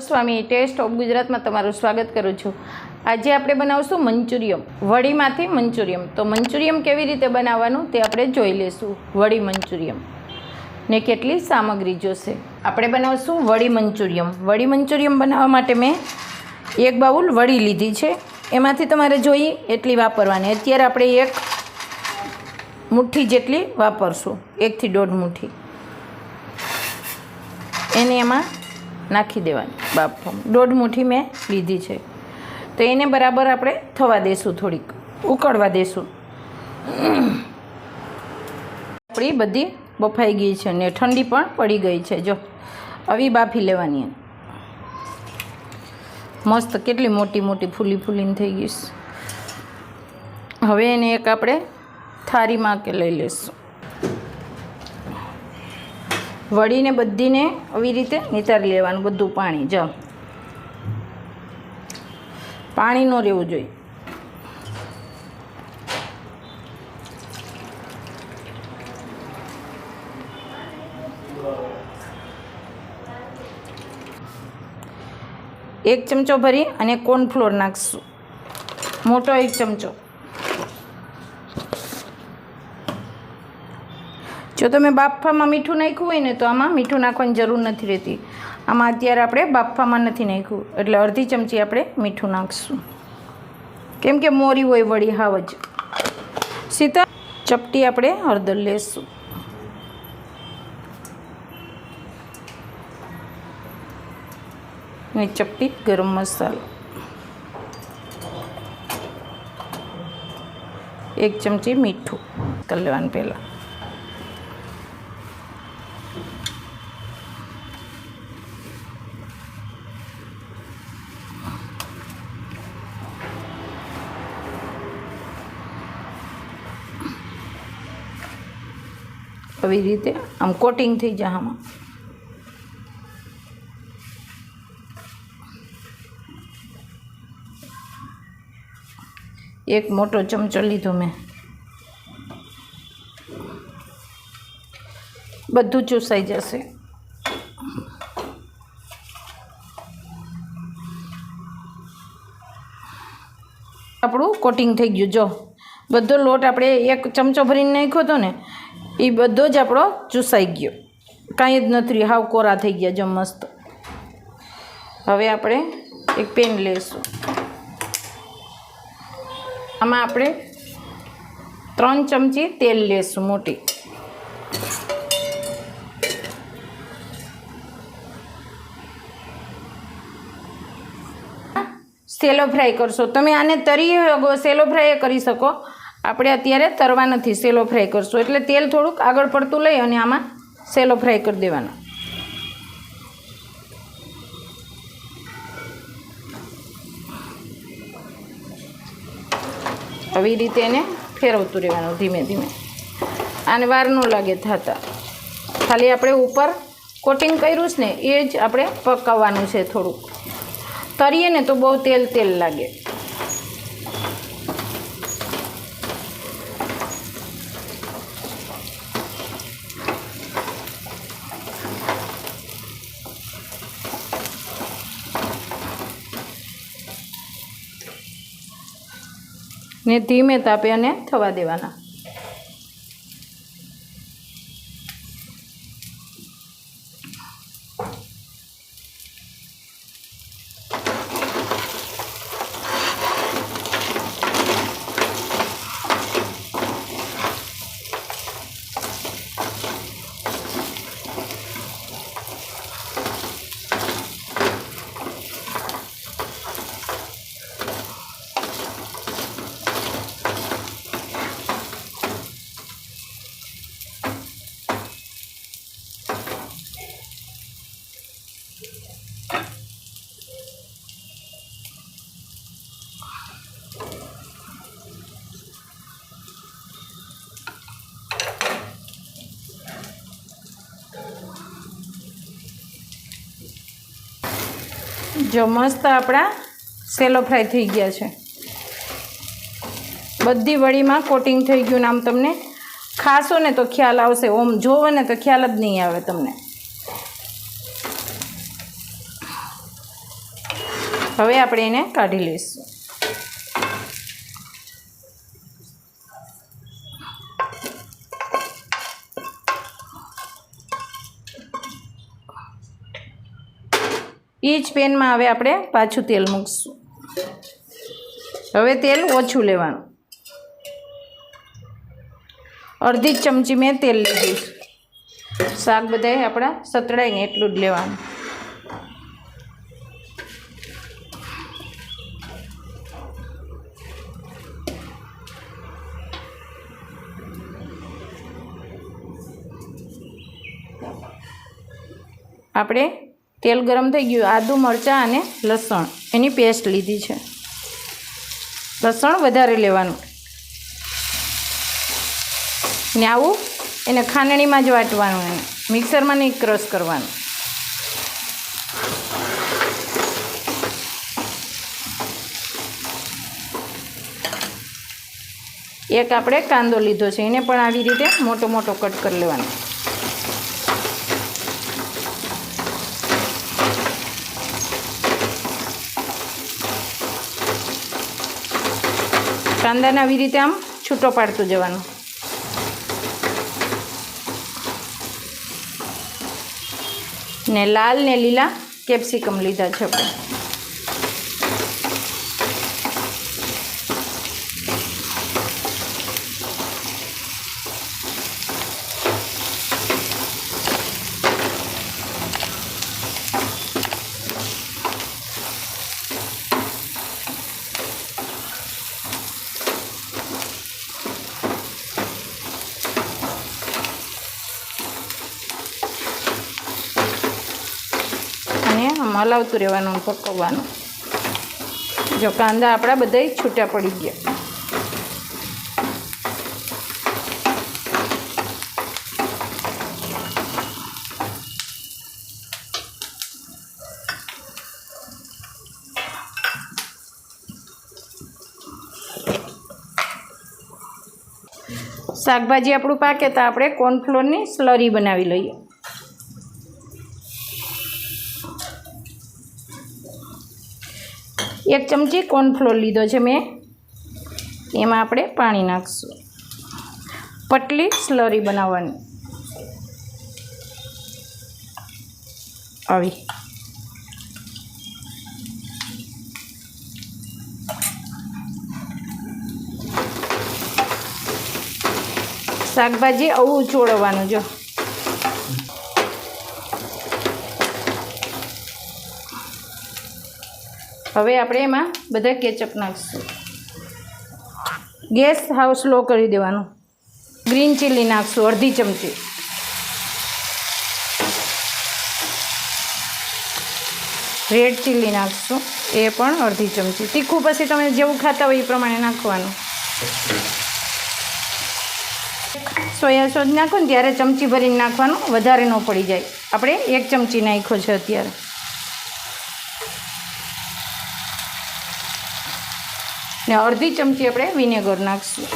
Swami test of ગુજરાતમાં તમારું સ્વાગત કરું છું. આજે આપણે બનાવશું મંચુરિયમ. વડીમાંથી મંચુરિયમ. તો મંચુરિયમ કેવી રીતે બનાવવાનું તે આપણે જોઈ લઈશું. વડી મંચુરિયમ. ને કેટલી સામગ્રી જોશે. આપણે બનાવશું વડી મંચુરિયમ. વડી મંચુરિયમ બનાવવા માટે મેં એક બાઉલ વડી લીધી છે. એમાંથી તમારે જોઈએ એટલી વાપરવાની. અત્યારે આપણે એક મુઠ્ઠી જેટલી વાપરશું. એકથી દોઢ મુઠ્ઠી. એને એમાં નાખી દેવાની બાફવામાં દોઢ મુઠ્ઠી મેં લીધી છે. તો એને બરાબર આપણે થવા દેશું થોડીક, ઉકળવા દેશું. આપણી બધી બફાઈ ગઈ છે ને ઠંડી પણ પડી ગઈ છે. જો, આવી બાફી લેવાની. મસ્ત કેટલી મોટી મોટી ફૂલી ફૂલીને થઈ ગઈ હવે એને એક આપણે થાળીમાં કે લઈ લઈશું વળીને બધીને આવી રીતે નિતારી લેવાનું, બધું પાણી જ પાણી ન રહેવું જોઈએ. એક ચમચો ભરી અને કોર્નફ્લોર નાખશું. મોટો એક ચમચો. જો તમે બાફામાં મીઠું નાખ્યું હોય ને તો આમાં મીઠું નાખવાની જરૂર નથી રહેતી. આમાં અત્યારે આપણે બાફામાં નથી નાખ્યું. એટલે અડધી ચમચી આપણે મીઠું નાખીશું. કેમ કે મોરી હોય વળી હાવ જ. સીતા ચપટી આપણે હળદર લેશું. ને ચપટી ગરમ મસાલો. એક ચમચી મીઠું કરી લેવાનું પહેલાં. આવી રીતે આમ કોટિંગ થઈ જાય આમાં. એક મોટો ચમચો લીધો મેં. બધું ચૂસાઈ જશે. આપણું કોટિંગ થઈ ગયું. જો, બધો લોટ આપણે એક ચમચો ભરીને નાખ્યો હતો ને એ બધો જ આપણો ચૂસાઈ ગયો. કાંઈ જ નથી, હાવ કોરા થઈ ગયા જો મસ્ત. હવે આપણે એક પેન લઈશું આમાં આપણે ત્રણ ચમચી તેલ લેશું મોટી. સેલો ફ્રાય કરશો. તમે આને તરી સેલો ફ્રાય કરી શકો. આપણે અત્યારે તરવા નથી, સેલો ફ્રાય કરશું. એટલે તેલ થોડુંક આગળ પડતું લઈ અને આમાં સેલો ફ્રાય કરી દેવાનો. આવી રીતે એને ફેરવતું રહેવાનું ધીમે ધીમે. આને વાર ન લાગે થતા. ખાલી આપણે ઉપર કોટિંગ કર્યું છે ને, એ જ આપણે પકાવવાનું છે થોડુંક. તરીએ ને તો બહુ તેલ તેલ લાગે. ને ધીમે તાપે અને થવા દેવાના. જો મસ્ત આપણા સેલો ફ્રાય થઈ ગયા છે. બધી વળીમાં કોટિંગ થઈ ગયું આમ તમને ખાશો ને તો ખ્યાલ આવશે. ઓમ જોવો ને તો ખ્યાલ જ નહીં આવે તમને. હવે આપણે એને કાઢી લઈશું. એ જ પેનમાં હવે આપણે પાછું તેલ મૂકશું. હવે તેલ ઓછું લેવાનું. અડધી ચમચી મેં તેલ લીધું શાક બધાય આપણા સતળાઈને એટલું જ લેવાનું. આપણે તેલ ગરમ થઈ ગયું, આદુ, મરચાં અને લસણ. એની પેસ્ટ લીધી છે. લસણ વધારે લેવાનું. ને આવું એને ખાંડણીમાં જ વાટવાનું એને. મિક્સરમાં નહીં, ક્રશ કરવાનું. એક આપણે કાંદો લીધો છે, એને પણ આવી રીતે મોટો મોટો કટ કરી લેવાનો. કાંદાને આવી રીતે આમ છૂટો પાડતું જવાનું. ને લાલ ને લીલા કેપ્સિકમ લીધા છે આપણે અને આમ હલાવતું રહેવાનું પકવવાનું. જો કાંદા આપણા બધા છૂટા પડી ગયા. શાકભાજી આપણું પાકે તો આપણે કોર્નફ્લોરની સ્લરી બનાવી લઈએ. એક ચમચી કોર્નફ્લોર લીધો છે મેં. એમાં આપણે પાણી નાખીશું. પટલી સ્લરી બનાવવાની. આવી. શાકભાજી આવું ચોળવવાનું જો. હવે આપણે એમાં બધા કેચઅપ નાખીશું. ગેસ હાવ સ્લો કરી દેવાનું. ગ્રીન ચીલી નાખશું, અડધી ચમચી. રેડ ચીલી નાખશું, એ પણ અડધી ચમચી. તીખું પછી તમે જેવું ખાતા હોય એ પ્રમાણે નાખવાનું. સોયા સોસ નાખો ને ત્યારે ચમચી ભરીને નાખવાનું, વધારે ન પડી જાય. આપણે એક ચમચી નાખ્યો છે અત્યારે. ને અડધી ચમચી આપણે વિનેગર નાખીશું.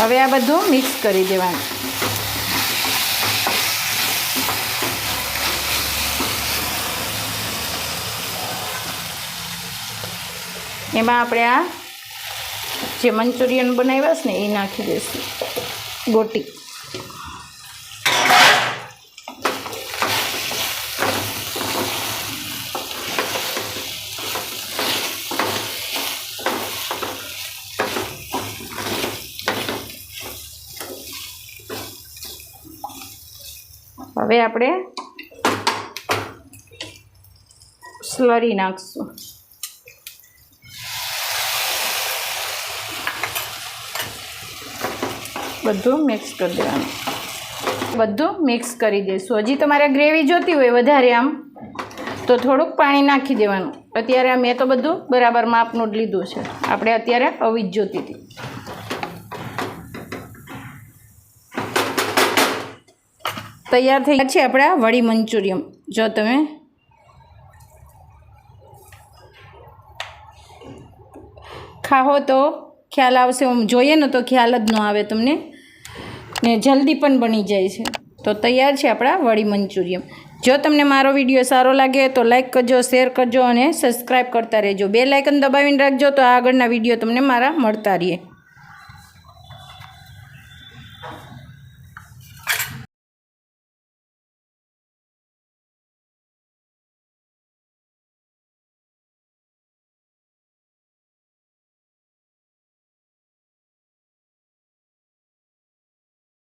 હવે આ બધું મિક્સ કરી દેવાનું. એમાં આપણે આ જે મંચુરિયન બનાવ્યા છે ને એ નાખી દઈશું. ગોટી. હવે આપણે સ્લરી નાખશું. બધું મિક્સ કરી દેવાનું. બધું મિક્સ કરી દઈશું. હજી તમારે ગ્રેવી જોતી હોય વધારે આમ, તો થોડુંક પાણી નાખી દેવાનું. અત્યારે મેં તો બધું બરાબર માપનું જ લીધું છે. આપણે અત્યારે આવી જ જોતી હતી. તૈયાર થઈ ગયા છે આપણા વડી મંચુરિયમ. જો તમે. ખાઓ તો ખ્યાલ આવશે, આમ જોઈએ ને તો ખ્યાલ જ ન આવે તમને. ને જલ્દી પણ બની જાય છે. તો તૈયાર છે આપણા વડી મંચુરિયમ. જો તમને મારો વીડિયો સારો લાગે તો લાઇક કરજો, શેર કરજો અને સબસ્ક્રાઈબ કરતા રહેજો. બે લાઇકન દબાવીને રાખજો તો આગળના વીડિયો તમને મારા મળતા રહે.